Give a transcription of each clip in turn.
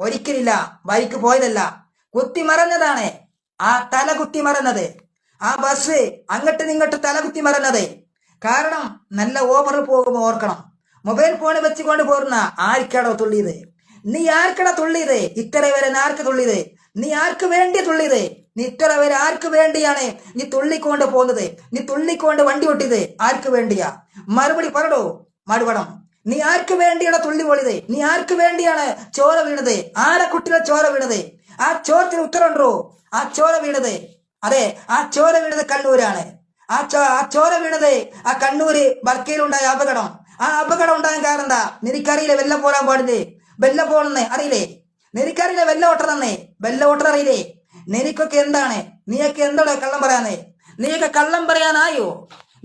ഒരിക്കലില്ല bike പോയതല്ല. കുത്തി മറഞ്ഞതാണ്. ആ തല കുത്തി മറന്നത്. ആ ബസ് അങ്ങട്ട് നിങ്ങട്ട് തല കുത്തി മറന്നത്. കാരണം നല്ല ഓവറിൽ പോകുമ്പോൾ ഓർക്കണം. മൊബൈൽ ഫോൺ വെച്ചുകൊണ്ട് പോരുന്ന ആർക്കാടോ തുള്ളിയത്? നീ ആർക്കട തുള്ളിയത്? ഇത്ര വരെ ആർക്ക് തുള്ളിയത്? നീ ആർക്ക് വേണ്ടി തുള്ളിയത്? നീ ഇത്ര വരെ ആർക്ക് വേണ്ടിയാണ് നീ തുള്ളിക്കൊണ്ട് പോകുന്നത്? നീ തുള്ളിക്കൊണ്ട് വണ്ടി ഒട്ടിയത് ആർക്ക് വേണ്ടിയാ? മറുപടി പറടോ മറുപടം നീ ആർക്ക് വേണ്ടിയാണ് തുള്ളി പൊളിത്? നീ ആർക്ക് വേണ്ടിയാണ് ചോര വീണത്? ആരെ കുട്ടിയുടെ ചോര വീണത്? ആ ചോരത്തിന് ഉത്തരമുണ്ടോ? ആ ചോര വീണത്. അതെ ആ ചോര വീണത് കണ്ണൂരാണ്. ആ ചോ ആ ചോര വീണത് ആ കണ്ണൂര് ബർക്കയിലുണ്ടായ അപകടം. ആ അപകടം ഉണ്ടാകാൻ കാരണം എന്താ? നിനക്കറിയില്ലേ വെല്ലം പോരാൻ പാടില്ലേ? വെല്ലം പോണെന്ന് അറിയില്ലേ? നിനക്കറിയില്ലേ വെല്ല ഓട്ടണമെന്നേ വെല്ല ഓട്ടർ അറിയില്ലേ? നിനക്കൊക്കെ എന്താണ്? നീയൊക്കെ എന്താണ് കള്ളം പറയാനേ? നീയൊക്കെ കള്ളം പറയാനായോ?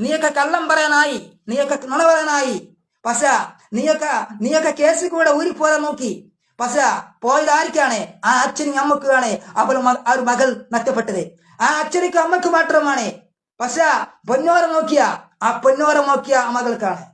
നീയൊക്കെ കള്ളം പറയാനായി? നീയൊക്കെ നുണ പറയാനായി? പക്ഷ നീയൊക്കെ നീയൊക്കെ കേസിൽ കൂടെ ഊരിപ്പോരാൻ നോക്കി. പക്ഷ പോയത് ആർക്കാണ്? ആ അച്ഛനും അമ്മക്കുമാണ്. അവൾ ആ ഒരു മകൾ നഷ്ടപ്പെട്ടത്. ആ അച്ഛനും അമ്മയ്ക്ക് മാത്രമാണ്. പക്ഷെ പൊന്നോര നോക്കിയ. ആ പൊന്നോര നോക്കിയ ആ മകൾക്കാണ്.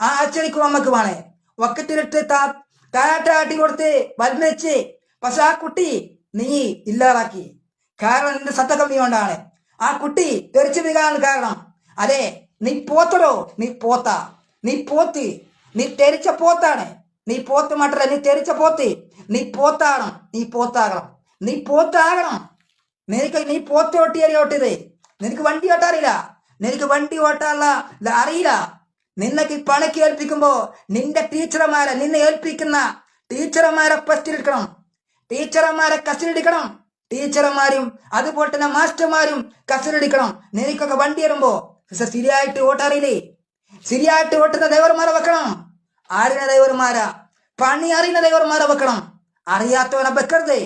ആ അച്ഛനും അമ്മക്കുമാണ്. ഒക്കത്തിലിട്ട് താ താട്ടാട്ടി കൊടുത്ത് വലിച്ച് പക്ഷെ ആ കുട്ടി നീ ഇല്ലാതാക്കി. കാരണം നിന്റെ നീ കൊണ്ടാണ്. ആ കുട്ടി തെറിച്ചു വീഴാൻ കാരണം. അതെ നീ പോത്തടോ നീ പോത്ത. നീ പോത്തി. നീ തെരിച്ച പോത്താണ്. നീ പോത്ത് മാത്രല്ല നീ തെരിച്ച പോത്തി. നീ പോത്താകണം. നീ പോത്താകണം. നീ പോത്താകണം. നിനക്ക് നീ പോത്ത് ഓട്ടിയാലേ ഓട്ടിയത് നിനക്ക് വണ്ടി ഓട്ടാറില്ല. നിനക്ക് വണ്ടി ഓട്ടാനുള്ള അറിയില്ല. നിന്നക്ക് പണിക്ക് ഏൽപ്പിക്കുമ്പോ നിന്റെ ടീച്ചർമാരെ നിന്നെ ഏൽപ്പിക്കുന്ന ടീച്ചർമാരെ പസ്റ്റിലെടുക്കണം ടീച്ചർമാരെ കസ്റ്റഡിയെടുക്കണം ടീച്ചർമാരും അതുപോലെ തന്നെ മാസ്റ്റർമാരും കസ്റ്റഡിയെടുക്കണം നിനക്കൊക്കെ വണ്ടി വരുമ്പോ ശരിയായിട്ട് ഓട്ടാറില്ലേ? ശരിയായിട്ട് ഓട്ടുന്ന ഡ്രൈവർമാരെ വെക്കണം. അറിയുന്ന ഡ്രൈവർമാരാ പണി അറിയുന്ന ഡ്രൈവർമാരെ വെക്കണം. അറിയാത്തവനെ വെക്കരുത്.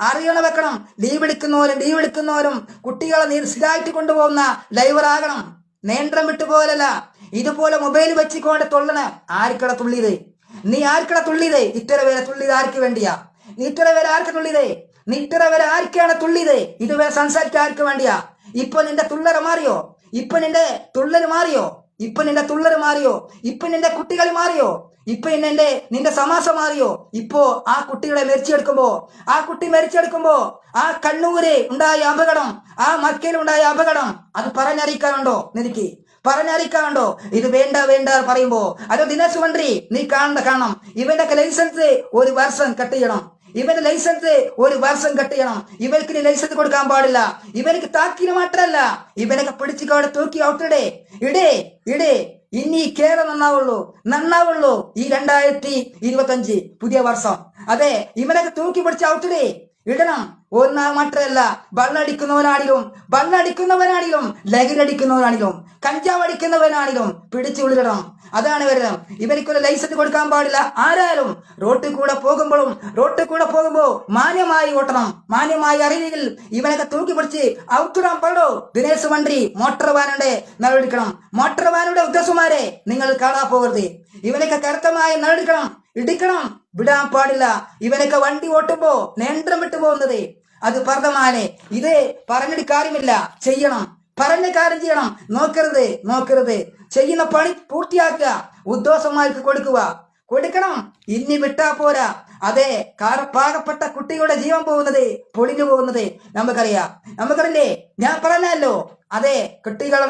അറിയണ വെക്കണം. ലീവ് എടുക്കുന്നവരും ലീവ് എടുക്കുന്നവരും കുട്ടികളെ നീ സ്ഥിരമായിട്ട് കൊണ്ടുപോകുന്ന ഡ്രൈവറാകണം നേന്ത്രം വിട്ടു പോലല്ല ഇതുപോലെ മൊബൈൽ വെച്ചിക്കൊണ്ട് തുള്ളണ. ആർക്കട തുള്ളിയത്? നീ ആർക്കട തുള്ളിയത്? ഇത്ര പേരെ തുള്ളിയത് ആർക്ക് വേണ്ടിയാ? നീ ഇത്ര പേരെ ആർക്ക് തുള്ളിയത്? നീ ഇത്ര പേരെ ആർക്കാണ് തുള്ളിയത്? ഇതുവരെ സംസാരിക്കാൻ ആർക്ക് വേണ്ടിയാ? ഇപ്പൊ നിന്റെ തുള്ളര മാറിയോ? ഇപ്പൊ നിന്റെ തുള്ളൽ മാറിയോ? ഇപ്പൊ നിന്റെ തുള്ളർ മാറിയോ? ഇപ്പൊ നിന്റെ കുട്ടികൾ മാറിയോ? ഇപ്പൊ നിന്റെ നിന്റെ സമാസം മാറിയോ? ഇപ്പോ ആ കുട്ടികളെ മരിച്ചെടുക്കുമ്പോ ആ കുട്ടി മരിച്ചെടുക്കുമ്പോ ആ കണ്ണൂര് ഉണ്ടായ അപകടം ആ മക്കയിൽ ഉണ്ടായ അപകടം അത് പറഞ്ഞറിയിക്കാനുണ്ടോ നിനക്ക്? പറഞ്ഞറിയിക്കാനുണ്ടോ? ഇത് വേണ്ട വേണ്ട പറയുമ്പോ അതോ ദിനേശ് മന്ത്രി നീ കാണണ്ട കാണണം. ഇവന്റെ ലൈസൻസ് ഒരു വർഷം കട്ട് ചെയ്യണം. ഇവന്റെ ലൈസൻസ് ഒരു വർഷം കട്ട് ചെയ്യണം ഇവർക്ക് ലൈസൻസ് കൊടുക്കാൻ പാടില്ല. ഇവനക്ക് താക്കീന് മാത്രല്ല ഇവനൊക്കെ പിടിച്ചിക്കവിടെ തൂക്കി ഔട്ടിടേ. ഇടേ ഇടേ. ഇനി കേരളം നന്നാവുള്ളൂ. നന്നാവുള്ളൂ ഈ രണ്ടായിരത്തി ഇരുപത്തഞ്ച് പുതിയ വർഷം. അതെ ഇവനൊക്കെ തൂക്കി പിടിച്ച് ഔട്ടിടേ. ഇടണം. ഒന്നാ മാത്രല്ല ബള്ളടിക്കുന്നവനാണെങ്കിലും ബള്ളടിക്കുന്നവനാണെങ്കിലും ലഹരടിക്കുന്നവനാണെങ്കിലും കഞ്ചാവ് അടിക്കുന്നവനാണെങ്കിലും പിടിച്ചുള്ളിടണം അതാണ് വരുന്നത്. ഇവർക്കൊരു ലൈസൻസ് കൊടുക്കാൻ പാടില്ല. ആരായാലും റോട്ടിൽ കൂടെ പോകുമ്പോഴും റോട്ടിൽ കൂടെ പോകുമ്പോ മാന്യമായി ഓട്ടണം. മാന്യമായി അറിയില്ലെങ്കിൽ ഇവനൊക്കെ തൂക്കി പിടിച്ച് ഔട്ടിടാൻ പാടോ ദിനേശ് മന്ത്രി മോട്ടോർ വാനുടെ നടപടിക്കണം മോട്ടോർ വാനുടെ ഉദ്ദേശമാരെ നിങ്ങൾ കാണാൻ പോകരുത്. ഇവനൊക്കെ കരുത്തമായി നടപടിക്കണം ഇടിക്കണം വിടാൻ പാടില്ല. ഇവനൊക്കെ വണ്ടി ഓട്ടുമ്പോ നേന്ത്രം വിട്ടു പോകുന്നത്. അത് പറഞ്ഞമാനെ ഇത് പറഞ്ഞിട്ട് കാര്യമില്ല. ചെയ്യണം. പറഞ്ഞ കാര്യം ചെയ്യണം. നോക്കരുത് നോക്കരുത്. ചെയ്യുന്ന പണി പൂർത്തിയാക്കുക. ഉദ്യോഗസ്ഥന്മാർക്ക് കൊടുക്കുക. കൊടുക്കണം. ഇനി വിട്ടാ പോരാ. അതെ പാകപ്പെട്ട കുട്ടികളുടെ ജീവൻ പോകുന്നത് പൊളിഞ്ഞു പോകുന്നത്. നമുക്കറിയാം. നമുക്കറിയില്ലേ? ഞാൻ പറഞ്ഞല്ലോ. അതെ കുട്ടികളെ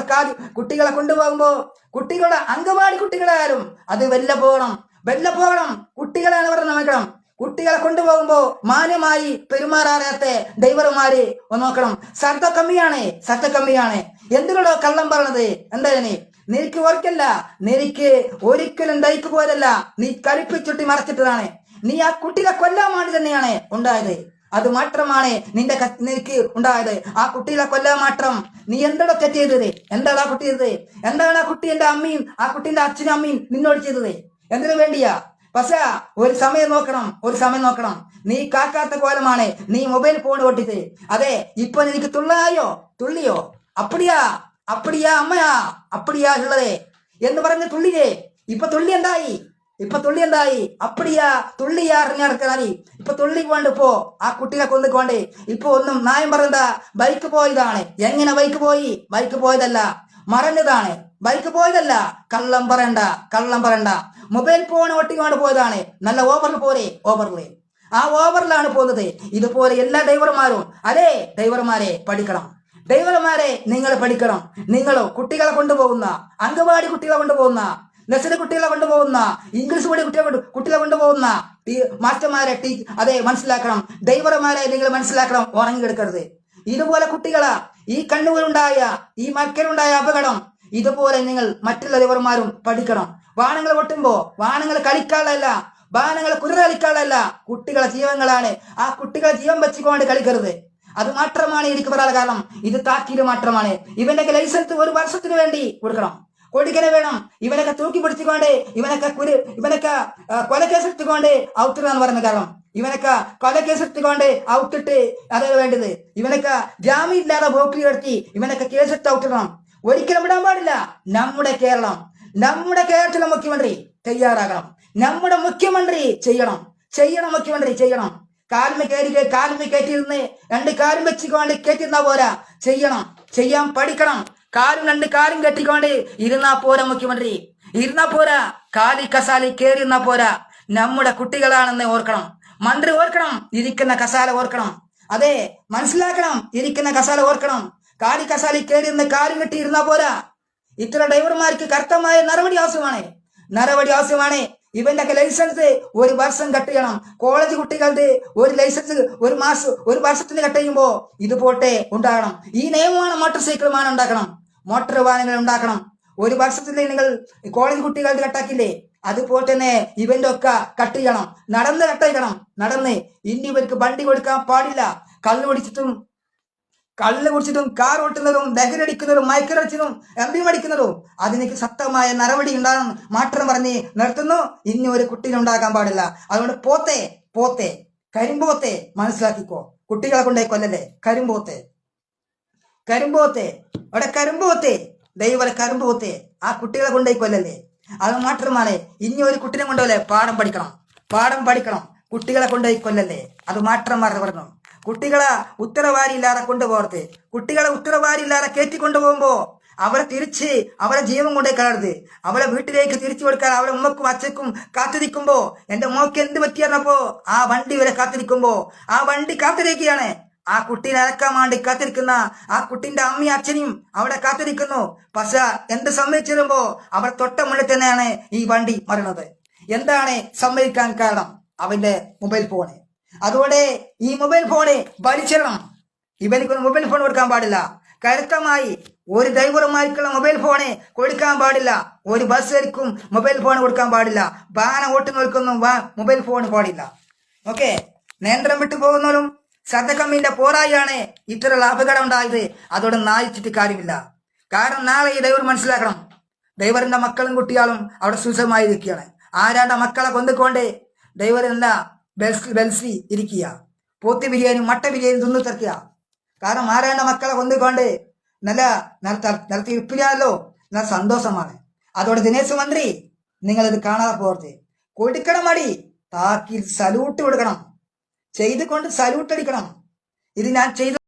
കുട്ടികളെ കൊണ്ടുപോകുമ്പോ കുട്ടികളുടെ അംഗവാടി കുട്ടികളായാലും അത് വെല്ല പോകണം വെല്ല പോകണം കുട്ടികളാണ് പറഞ്ഞ നോക്കണം കുട്ടികളെ കൊണ്ടുപോകുമ്പോ മാന്യമായി പെരുമാറാറിയാത്ത ഡ്രൈവർമാര് ഒന്ന് നോക്കണം. ശ്രദ്ധ കമ്മിയാണ് ശ്രദ്ധ കമ്മിയാണ്. എന്തിനോടോ കള്ളം പറഞ്ഞത് എന്തായാലും നിനക്ക് ഓർക്കല്ല നിനക്ക് ഒരിക്കലും ദൈക്ക് പോയതല്ല. നീ കളിപ്പിച്ചുട്ടി മറച്ചിട്ടതാണ്. നീ ആ കുട്ടികളെ കൊല്ലാൻ വേണ്ടി തന്നെയാണ് ഉണ്ടായത്. അത് മാത്രമാണ് നിന്റെ നിനക്ക് ഉണ്ടായത്. ആ കുട്ടികളെ കൊല്ലാൻ മാത്രം നീ എന്താണോ തെറ്റ് ചെയ്തത്? എന്താണ് ആ കുട്ടി ചെയ്തത്? എന്താണ് ആ കുട്ടി എന്റെ അമ്മയും ആ കുട്ടിന്റെ അച്ഛനും അമ്മയും നിന്നോട് ചെയ്തത്? എന്തിനു വേണ്ടിയാ? പക്ഷേ ഒരു സമയം നോക്കണം ഒരു സമയം നോക്കണം. നീ കാക്കാത്ത കോലമാണ് നീ മൊബൈൽ ഫോൺ ഓട്ടിച്ച് അതെ ഇപ്പൊ നിനക്ക് തുള്ളായോ? തുള്ളിയോ? അപ്പടിയാ അപ്പടിയാ അമ്മയാ അപ്പടിയാ ഉള്ളതേ. എന്ന് പറഞ്ഞ് തുള്ളിയേ. ഇപ്പൊ തുള്ളി എന്തായി? ഇപ്പൊ തുള്ളി എന്തായി? അപ്പടിയാ തുള്ളിയാ ഇറങ്ങിറക്കാനി ഇപ്പൊ തുള്ളി കൊണ്ട് പോ ആ കുട്ടികളെ കൊണ്ടുകൊണ്ട് ഇപ്പൊ ഒന്നും നായം പറഞ്ഞതാ ബൈക്ക് പോയതാണ്. എങ്ങനെ ബൈക്ക് പോയി? ബൈക്ക് പോയതല്ല. മറഞ്ഞതാണ്. ബൈക്ക് പോയതല്ല. കള്ളം പറയണ്ട കള്ളം പറയണ്ട. മൊബൈൽ ഫോൺ ഒട്ടിക്കൊണ്ട് പോയതാണ്. നല്ല ഓവറിൽ പോരെ ഓവറിൽ ആ ഓവറിലാണ് പോകുന്നത്. ഇതുപോലെ എല്ലാ ഡ്രൈവർമാരും അതെ ഡ്രൈവർമാരെ പഠിക്കണം. ഡ്രൈവർമാരെ നിങ്ങൾ പഠിക്കണം. നിങ്ങൾ കുട്ടികളെ കൊണ്ടുപോകുന്ന അംഗവാടി കുട്ടികളെ കൊണ്ടുപോകുന്ന നഴ്സറി കുട്ടികളെ കൊണ്ടുപോകുന്ന ഇംഗ്ലീഷ് മീഡിയം കുട്ടികളെ കൊണ്ട് കുട്ടികളെ കൊണ്ടുപോകുന്ന മാസ്റ്റർമാരെ ടീ അതെ മനസ്സിലാക്കണം. ഡ്രൈവർമാരെ നിങ്ങൾ മനസ്സിലാക്കണം. ഉറങ്ങിയെടുക്കരുത് ഇതുപോലെ കുട്ടികളാ ഈ കണ്ണൂരുണ്ടായ ഈ മക്കനുണ്ടായ അപകടം ഇതുപോലെ നിങ്ങൾ മറ്റുള്ള ദേവന്മാരും പഠിക്കണം. വാഹനങ്ങൾ പൊട്ടുമ്പോ വാഹനങ്ങൾ കളിക്കാനുള്ളതല്ല വാഹനങ്ങൾ കുതിര കളിക്കാനുള്ളതല്ല. കുട്ടികളെ ജീവങ്ങളാണ് ആ കുട്ടികളെ ജീവൻ വെച്ചുകൊണ്ട് കളിക്കരുത്. അത് മാത്രമാണ് എനിക്ക് പറയാനുള്ള കാരണം. ഇത് താക്കീത് മാത്രമാണ്. ഇവന്റെ ലൈസൻസ് ഒരു വർഷത്തിന് വേണ്ടി കൊടുക്കണം. കൊടുക്കനെ വേണം. ഇവനൊക്കെ തൂക്കി പിടിച്ചുകൊണ്ട് ഇവനൊക്കെ കുരു ഇവനൊക്കെ കൊലക്കേസ് എടുത്തുകൊണ്ട് ഔത്തിടാന്ന് പറയുന്ന കാരണം. ഇവനൊക്കെ കൊലക്കേസ് എടുത്തുകൊണ്ട് ഔത്തിട്ട് അതാണ് വേണ്ടത്. ഇവനൊക്കെ ജാമ്യം ഇല്ലാതെ ബോക്കിൽ നടത്തി ഇവനൊക്കെ കേസെടുത്ത് ഔത്തിടണം ഒരിക്കലും വിടാൻ പാടില്ല. നമ്മുടെ കേരളം നമ്മുടെ കേരളത്തിലെ മുഖ്യമന്ത്രി തയ്യാറാകണം. നമ്മുടെ മുഖ്യമന്ത്രി ചെയ്യണം. ചെയ്യണം മുഖ്യമന്ത്രി ചെയ്യണം. കാൽമ കയറി കാൽമ കയറ്റിയിരുന്ന്. രണ്ട് കാലും വെച്ചുകൊണ്ട് കയറ്റിരുന്നാ പോരാ. ചെയ്യണം. ചെയ്യാൻ പഠിക്കണം. കാലും രണ്ട് കാലും കെട്ടിക്കൊണ്ട് ഇരുന്നാ പോരാ മുഖ്യമന്ത്രി. ഇരുന്നാ പോരാ. കാലി കസാലി കയറിയിരുന്നാ പോരാ. നമ്മുടെ കുട്ടികളാണെന്ന് ഓർക്കണം. മന്ത്രി ഓർക്കണം. ഇരിക്കുന്ന കസാല ഓർക്കണം. അതെ മനസ്സിലാക്കണം. ഇരിക്കുന്ന കസാല ഓർക്കണം. കാലി കസാലി കയറിയിരുന്ന് കാലും കെട്ടി ഇരുന്നാ പോരാ. ഇത്ര ഡ്രൈവർമാർക്ക് കർത്തമായ നടപടി ആവശ്യമാണ്. നടപടി ആവശ്യമാണ്. ഇവന്റെ ലൈസൻസ് ഒരു വർഷം കട്ട് ചെയ്യണം. കോളേജ് കുട്ടികളുടെ ഒരു ലൈസൻസ് ഒരു മാസം ഒരു വർഷത്തിന് കട്ട് ചെയ്യുമ്പോൾ ഇത് പോട്ടെ ഉണ്ടാകണം. ഈ നിയമമാണ് മോട്ടോർ സൈക്കിൾ വാഹനം ഉണ്ടാക്കണം. മോട്ടോർ വാഹനങ്ങൾ ഉണ്ടാക്കണം. ഒരു വർഷത്തിൽ നിങ്ങൾ കോളേജ് കുട്ടികളുടെ കട്ടാക്കില്ലേ അതുപോലെ തന്നെ ഇവന്റെ ഒക്കെ കട്ട് ചെയ്യണം. നടന്ന് കട്ട് ചെയ്യണം. നടന്ന് ഇനി ഇവർക്ക് വണ്ടി കൊടുക്കാൻ പാടില്ല. കള്ളു പിടിച്ചിട്ടും കള്ള് കുടിച്ചിട്ടും കാർ ഓട്ടുന്നതും ലഹരടിക്കുന്നതും മയക്കിറച്ചിനും എം പി അടിക്കുന്നതും അതിനേക്ക് ശക്തമായ നടപടി ഉണ്ടാകും മാത്രം പറഞ്ഞ് നിർത്തുന്നു. ഇനി ഒരു ഉണ്ടാക്കാൻ പാടില്ല. അതുകൊണ്ട് പോത്തെ പോത്തെ കരിമ്പോത്തെ മനസ്സിലാക്കിക്കോ. കുട്ടികളെ കൊണ്ടേ കൊല്ലല്ലേ? കരിമ്പോത്തെ കരിമ്പോത്തെ അവിടെ കരിമ്പോത്തെ ദൈവല കരിമ്പോത്തെ ആ കുട്ടികളെ കൊണ്ടേ കൊല്ലല്ലേ? അത് മാത്രമാണ്. ഇനി ഒരു കുട്ടിനെ കൊണ്ടുപോലെ പാഠം പഠിക്കണം. പാഠം പഠിക്കണം. കുട്ടികളെ കൊണ്ടുപോയി കൊല്ലല്ലേ? അത് മാത്രം പറഞ്ഞു. കുട്ടികളെ ഉത്തരവാരില്ലാതെ കൊണ്ടുപോകരുത്. കുട്ടികളെ ഉത്തരവാരില്ലാതെ കയറ്റി കൊണ്ടുപോകുമ്പോ അവരെ തിരിച്ച് അവരെ ജീവൻ കൊണ്ടേ കളരുത് അവരെ വീട്ടിലേക്ക് തിരിച്ചു കൊടുക്കാൻ അവരെ ഉമ്മക്കും അച്ഛക്കും കാത്തിരിക്കുമ്പോ എന്റെ ഉമ്മക്ക് എന്ത് പറ്റിയായിരുന്നപ്പോ ആ വണ്ടി വരെ കാത്തിരിക്കുമ്പോ ആ വണ്ടി കാത്തിരിക്കുകയാണ്. ആ കുട്ടീനെ അരക്കാൻ വേണ്ടി കാത്തിരിക്കുന്ന ആ കുട്ടിന്റെ അമ്മയും അച്ഛനും അവിടെ കാത്തിരിക്കുന്നു. പക്ഷെ എന്ത് സംഭവിച്ചിരുമ്പോ അവർ തൊട്ട മുന്നിൽ തന്നെയാണ് ഈ വണ്ടി മറണത് എന്താണ് സംഭവിക്കാൻ കാരണം? അവന്റെ മൊബൈൽ ഫോണ്. അതുകൊണ്ട് ഈ മൊബൈൽ ഫോണ് വലിച്ചിടണം. ഇവനിക്കൊന്നും മൊബൈൽ ഫോൺ കൊടുക്കാൻ പാടില്ല. കരുത്തമായി ഒരു ഡ്രൈവർമാർക്കുള്ള മൊബൈൽ ഫോണ് കൊടുക്കാൻ പാടില്ല. ഒരു ബസ്സുകാർക്കും മൊബൈൽ ഫോൺ കൊടുക്കാൻ പാടില്ല. വാഹനം ഓട്ടുന്നവർക്കൊന്നും മൊബൈൽ ഫോൺ പാടില്ല. ഓക്കെ നിയന്ത്രണം വിട്ടു പോകുന്നവരും ശ്രദ്ധക്കമ്മിന്റെ പോരായാണ് ഇത്തരമുള്ള അപകടം ഉണ്ടായത് അതോടെ നായിച്ചിട്ട് കാര്യമില്ല. കാരണം നാളെ ഈ ഡ്രൈവർ മനസ്സിലാക്കണം. ഡ്രൈവറിന്റെ മക്കളും കുട്ടികളും അവിടെ സുസമായി ഇരിക്കുകയാണ് ആരാണ്ട മക്കളെ കൊന്നുകൊണ്ട് ഡ്രൈവറല്ല ബെൽസ് ഇരിക്കുക. പോത്തി ബിരിയാണി മട്ട ബിരിയാണി തിന്നു തീർക്കുക. കാരണം ആരാണ്ട മക്കളെ കൊണ്ടുകൊണ്ട് നല്ല നിർത്തി നിലത്തി ഇപ്പില്ലാലോ നല്ല സന്തോഷമാണ്. അതോടെ ദിനേശ് മന്ത്രി നിങ്ങളിത് കാണാതെ പോർത്ത് കൊടുക്കണം മടി. താക്കിൽ സല്യൂട്ട് കൊടുക്കണം. ചെയ്തുകൊണ്ട് സല്യൂട്ട് അടിക്കണം. ഇത് ഞാൻ ചെയ്തു